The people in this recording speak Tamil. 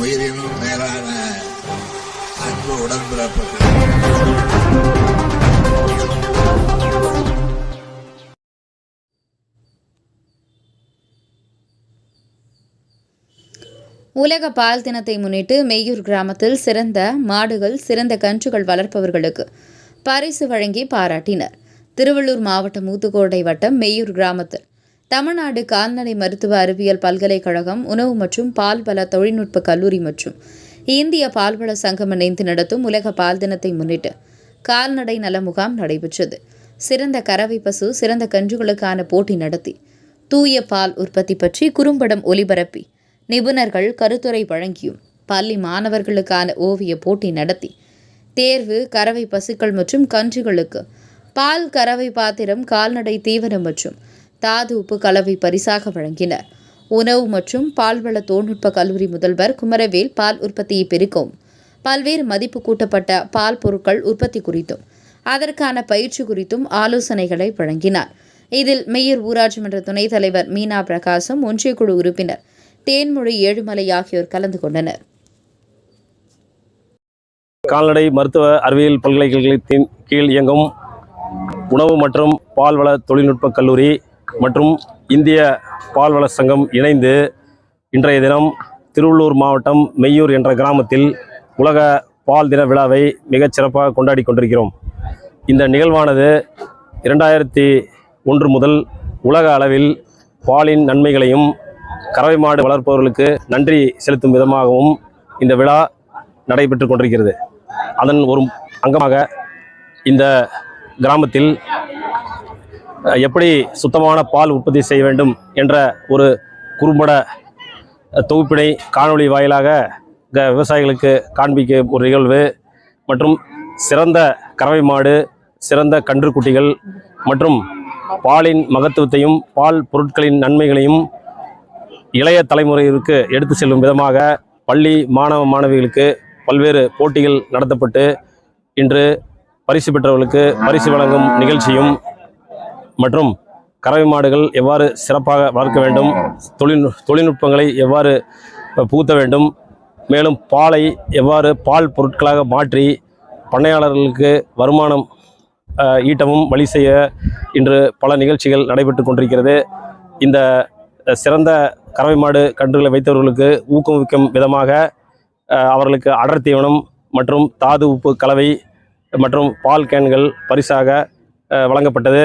உயிரினும் மேலான அன்பு உடன்பிறப்புகள். உலக பால் தினத்தை முன்னிட்டு மெய்யூர் கிராமத்தில் சிறந்த மாடுகள் சிறந்த கன்றுகள் வளர்ப்பவர்களுக்கு பரிசு வழங்கி பாராட்டினர். திருவள்ளூர் மாவட்டம் ஊத்துக்கோட்டை வட்டம் மெய்யூர் கிராமத்தில் தமிழ்நாடு கால்நடை மருத்துவ அறிவியல் பல்கலைக்கழகம் உணவு மற்றும் பால்பல தொழில்நுட்ப கல்லூரி மற்றும் இந்திய பால்வள சங்கம் இணைந்து நடத்தும் உலக பால் தினத்தை முன்னிட்டு கால்நடை நல முகாம் நடைபெற்றது. சிறந்த கறவை பசு சிறந்த கன்றுகளுக்கான போட்டி நடத்தி தூய பால் உற்பத்தி பற்றி குறும்படம் ஒலிபரப்பி நிபுணர்கள் கருத்துரை வழங்கியும் பள்ளி மாணவர்களுக்கான ஓவிய போட்டி நடத்தி தேர்வு கறவை பசுக்கள் மற்றும் கன்றுகளுக்கு பால் கறவை பாத்திரம் கால்நடை தீவனம் மற்றும் தாது உப்பு கலவை பரிசாக வழங்கினர். உணவு மற்றும் பால்வள தொழில்நுட்ப கல்லூரி முதல்வர் குமரவேல் பால் உற்பத்தியை பெருக்கும். பல்வேறு மதிப்பு கூட்டப்பட்ட பால் பொருட்கள் உற்பத்தி குறித்தும் அதற்கான பயிற்சி குறித்தும் ஆலோசனைகளை வழங்கினார். இதில் மேயர் ஊராட்சி மன்ற துணைத் தலைவர் மீனா பிரகாசம் ஒன்றிய குழு உறுப்பினர் தேன்மொழி ஏழுமலை ஆகியோர் கலந்து கொண்டனர். கால்நடை மருத்துவ அறிவியல் பல்கலைக்கழகத்தின் கீழ் இயங்கும் உணவு மற்றும் பால்வள தொழில்நுட்ப கல்லூரி மற்றும் இந்திய பால்வள சங்கம் இணைந்து இன்றைய தினம் திருவள்ளூர் மாவட்டம் மெய்யூர் என்ற கிராமத்தில் உலக பால் தின விழாவை மிகச் சிறப்பாக கொண்டாடி கொண்டிருக்கிறோம். இந்த நிகழ்வானது இரண்டாயிரத்தி ஒன்று முதல் உலக அளவில் பாலின் நன்மைகளையும் கறவை மாடு வளர்ப்பவர்களுக்கு நன்றி செலுத்தும் விதமாகவும் இந்த விழா நடைபெற்று கொண்டிருக்கிறது. அதன் ஒரு அங்கமாக இந்த கிராமத்தில் எப்படி சுத்தமான பால் உற்பத்தி செய்ய வேண்டும் என்ற ஒரு குறும்பட தொகுப்பினை காணொளி வாயிலாக க- விவசாயிகளுக்கு காண்பிக்க ஒரு நிகழ்வு. மற்றும் சிறந்த கறவை மாடு சிறந்த கன்றுக்குட்டிகள் மற்றும் பாலின் மகத்துவத்தையும் பால் பொருட்களின் நன்மைகளையும் இளைய தலைமுறையிற்கு எடுத்து செல்லும் விதமாக பள்ளி மாணவ மாணவிகளுக்கு பல்வேறு போட்டிகள் நடத்தப்பட்டு இன்று பரிசு பெற்றவர்களுக்கு பரிசு வழங்கும் நிகழ்ச்சியும் மற்றும் கறவை மாடுகள் எவ்வாறு சிறப்பாக வளர்க்க வேண்டும் தொழில் தொழில்நுட்பங்களை எவ்வாறு புகுத்த வேண்டும் மேலும் பாலை எவ்வாறு பால் பொருட்களாக மாற்றி பண்ணையாளர்களுக்கு வருமானம் ஈட்டவும் வழி செய்ய இன்று பல நிகழ்ச்சிகள் நடைபெற்று கொண்டிருக்கிறது. இந்த சிறந்த கறவை மாடு கன்றுகளை வைத்தவர்களுக்கு ஊக்குவிக்கும் விதமாக அவர்களுக்கு அடர் தீவனம் மற்றும் தாது உப்பு கலவை மற்றும் பால் கேன்கள் பரிசாக வழங்கப்பட்டது.